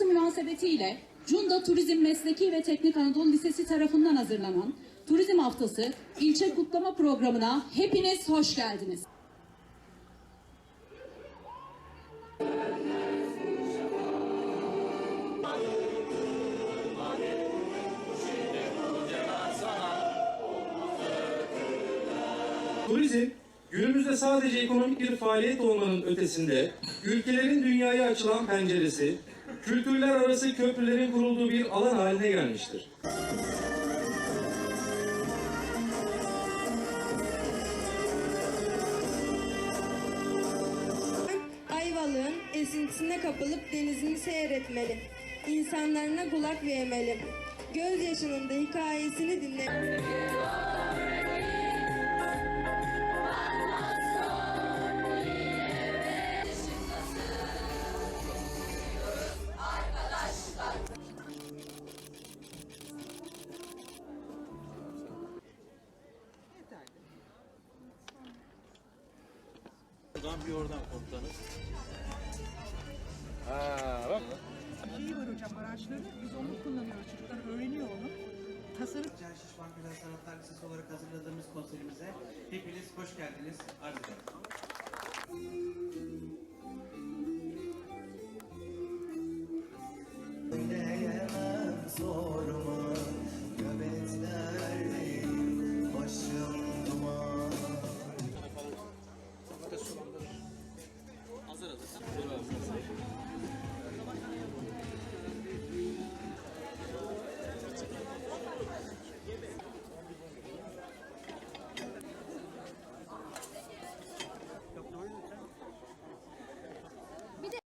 münasebetiyle Cunda Turizm Mesleki ve Teknik Anadolu Lisesi tarafından hazırlanan Turizm Haftası ilçe kutlama programına hepiniz hoş geldiniz. Turizm, günümüzde sadece ekonomik bir faaliyet olmanın ötesinde, ülkelerin dünyaya açılan penceresi, kültürler arası köprülerin kurulduğu bir alan haline gelmiştir. Ayvalık'ın esintisine kapılıp denizini seyretmeli. İnsanlarına kulak vermeli. Gözyaşının da hikayesini dinle. Buradan bir oradan komutanım. şeyi var hocam araçları. Biz onu kullanıyoruz. Çocuklar öğreniyor onu. Tasarım Can Şişman Güzel Sanatlar Lisesi olarak hazırladığımız konserimize hepiniz hoş geldiniz. Arz ederim.